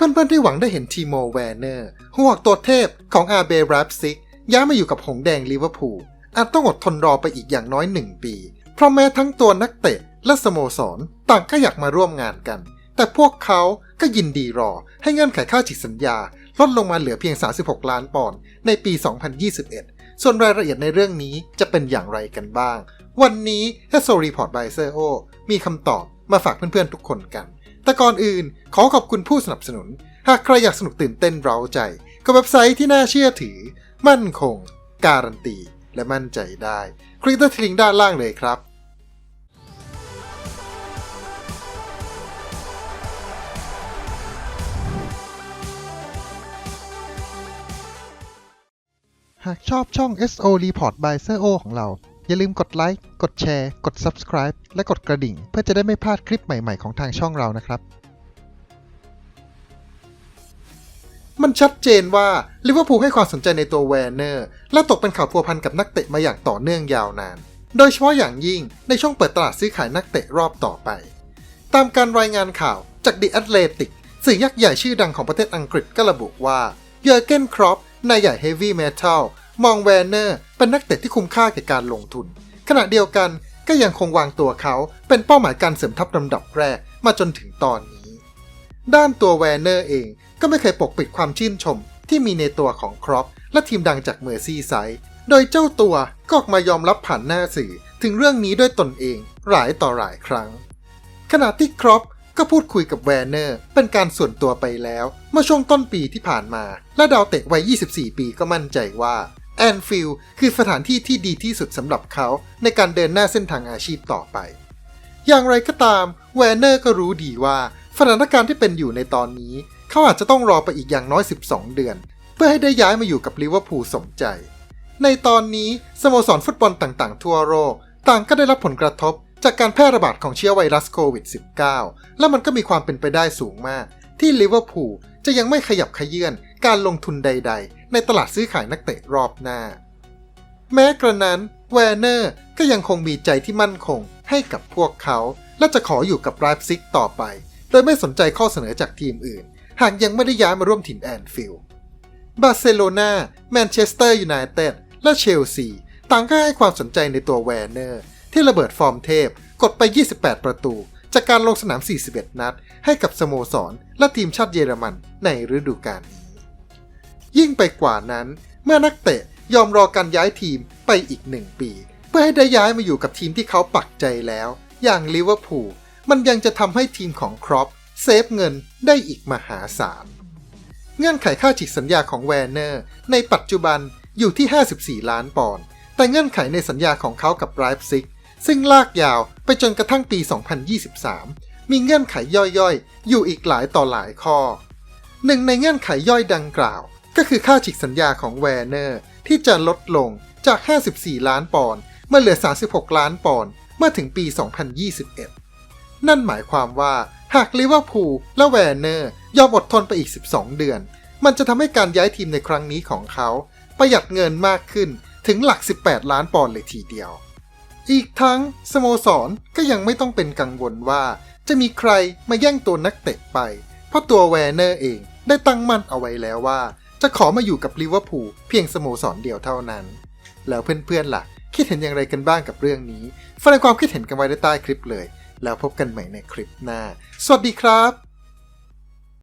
เพื่อนๆที่หวังได้เห็นทีโมแวร์เนอร์หัวตัวเทพของอาเบรับซิกย้ายมาอยู่กับหงแดงลิเวอร์พูลอาจต้องอดทนรอไปอีกอย่างน้อยหนึ่งปี เพราะแม้ทั้งตัวนักเตะและสโมสรต่างก็อยากมาร่วมงานกัน แต่พวกเขาก็ยินดีรอให้เงื่อนไขค่าจิตสัญญา ลดลงมาเหลือเพียง 36 ล้านปอนด์ในปี 2021 ส่วนรายละเอียดในเรื่องนี้จะเป็นอย่างไรกันบ้าง วันนี้ h e s o Report by s e r o มีคำตอบมาฝากเพื่อนๆทุกคนกัน แต่ก่อนอื่นขอขอบคุณผู้สนับสนุน หากใครอยากสนุกตื่นเต้นเร้าใจ กับเว็บไซต์ที่น่าเชื่อถือ มั่นคง การันตี และมั่นใจได้ คลิกที่ลิงก์ด้านล่างเลยครับหากชอบช่อง SO Report by s e o ของเรา อย่าลืมกดไลค์กดแชร์ กด Subscribe และกดกระดิ่ง เพื่อจะได้ไม่พลาดคลิปใหม่ๆของทางช่องเรานะครับ มันชัดเจนว่าลิเวอร์พูลให้ความสนใจในตัวแวนเนอร์ และตกเป็นข่าวพัวพันกับนักเตะมาอย่างต่อเนื่องยาวนาน โดยเฉพาะอย่างยิ่งในช่วงเปิดตลาดซื้อขายนักเตะรอบต่อไป ตามการรายงานข่าวจาก The Athletic สื่อยักษ์ใหญ่ชื่อดังของประเทศอังกฤษก็ระบุว่าเยอร์เกนครอปนายใหญ่เฮฟวี่เมทัลมองแวนเนอร์ เป็นนักเตะที่คุ้มค่าแก่การลงทุน ขณะเดียวกันก็ยังคงวางตัวเขาเป็นเป้าหมายการเสริมทัพลำดับแรกมาจนถึงตอนนี้ ด้านตัวแวนเนอร์เองก็ไม่เคยปกปิดความชื่นชมที่มีในตัวของครอปและทีมดังจากเมอร์ซี่ไซด์โดยเจ้าตัวก็ออกมายอมรับผ่านหน้าสื่อถึงเรื่องนี้ด้วยตนเองหลายต่อหลายครั้ง ขณะที่ครอปก็พูดคุยกับแวนเนอร์เป็นการส่วนตัวไปแล้ว เมื่อช่วงต้นปีที่ผ่านมา และดาวเตะวัย 24 ปีก็มั่นใจว่า แอนฟิลด์คือสถานที่ที่ดีที่สุดสำหรับเขาในการเดินหน้าเส้นทางอาชีพต่อไป อย่างไรก็ตามแวนเนอร์ก็รู้ดีว่าสถานการณ์ที่เป็นอยู่ในตอนนี้ เขาอาจจะต้องรอไปอีกอย่างน้อย 12 เดือน เพื่อให้ได้ย้ายมาอยู่กับลิเวอร์พูลสมใจ ในตอนนี้สโมสรฟุตบอลต่างๆ ทั่วโลกต่างก็ได้รับผลกระทบจากการแพร่ระบาดของเชื้อไวรัสโควิด -19 และมันก็มีความเป็นไปได้สูงมาก ที่ลิเวอร์พูลจะยังไม่ขยับขยื่นการลงทุนใด ๆ ในตลาดซื้อขายนักเตะรอบหน้า แม้กระนั้นแวนเนอร์ก็ยังคงมีใจที่มั่นคงให้กับพวกเขา และจะขออยู่กับไลฟ์ซิกต่อไป โดยไม่สนใจข้อเสนอจากทีมอื่น หากยังไม่ได้ย้ายมาร่วมถิ่นแอนฟิลด์บาร์เซโลนาแมนเชสเตอร์ยูไนเต็ดและเชลซีต่างก็ให้ความสนใจในตัวแวนเนอร์ ที่ระเบิดฟอร์มเทพ กดไป 28 ประตู จากการลงสนาม 41 นัด ให้กับสโมสร และทีมชาติเยอรมันในฤดูกาลนี้ ยิ่งไปกว่านั้น เมื่อนักเตะยอมรอการย้ายทีมไปอีกหนึ่งปี เพื่อให้ได้ย้ายมาอยู่กับทีมที่เขาปักใจแล้ว อย่างลิเวอร์พูลมันยังจะทำให้ทีมของครอปเซฟเงินได้อีกมหาศาล เงื่อนไขค่าฉีกสัญญาของแวนเนอร์ ในปัจจุบันอยู่ที่ 54 ล้านปอนด์แต่เงื่อนไขในสัญญาของเขากับไ i ฟ์ซิกซึ่งลากยาวไปจนกระทั่งปี 2023 มีเงื่อนไขย่อยๆ อยู่อีกหลายต่อหลายข้อ หนึ่งในเงื่อนไขย่อยดังกล่าว ก็คือค่าฉีกสัญญาของแวนเนอร์ ที่จะลดลงจาก 54 ล้านปอนด์เมื่อเหลือ 36 ล้านปอนด์เมื่อถึงปี 2021 นั่นหมายความว่าหากลิเวอร์พูลและแวนเนอร์ยอมอดทนไปอีก 12 เดือน มันจะทำให้การย้ายทีมในครั้งนี้ของเขา ประหยัดเงินมากขึ้นถึงหลัก 18 ล้านปอนด์เลยทีเดียว อีกทั้งสโมสรก็ยังไม่ต้องเป็นกังวลว่า จะมีใครมาแย่งตัวนักเตะไป เพราะตัวแวนเนอร์เองได้ตั้งมั่นเอาไว้แล้วว่า จะขอมาอยู่กับลิเวอร์พูลเพียงสโมสรเดียวเท่านั้น แล้วเพื่อนๆล่ะ คิดเห็นอย่างไรกันบ้างกับเรื่องนี้แสดงความคิดเห็นกันไว้ใต้คลิปเลย แล้วพบกันใหม่ในคลิปหน้า สวัสดีครับ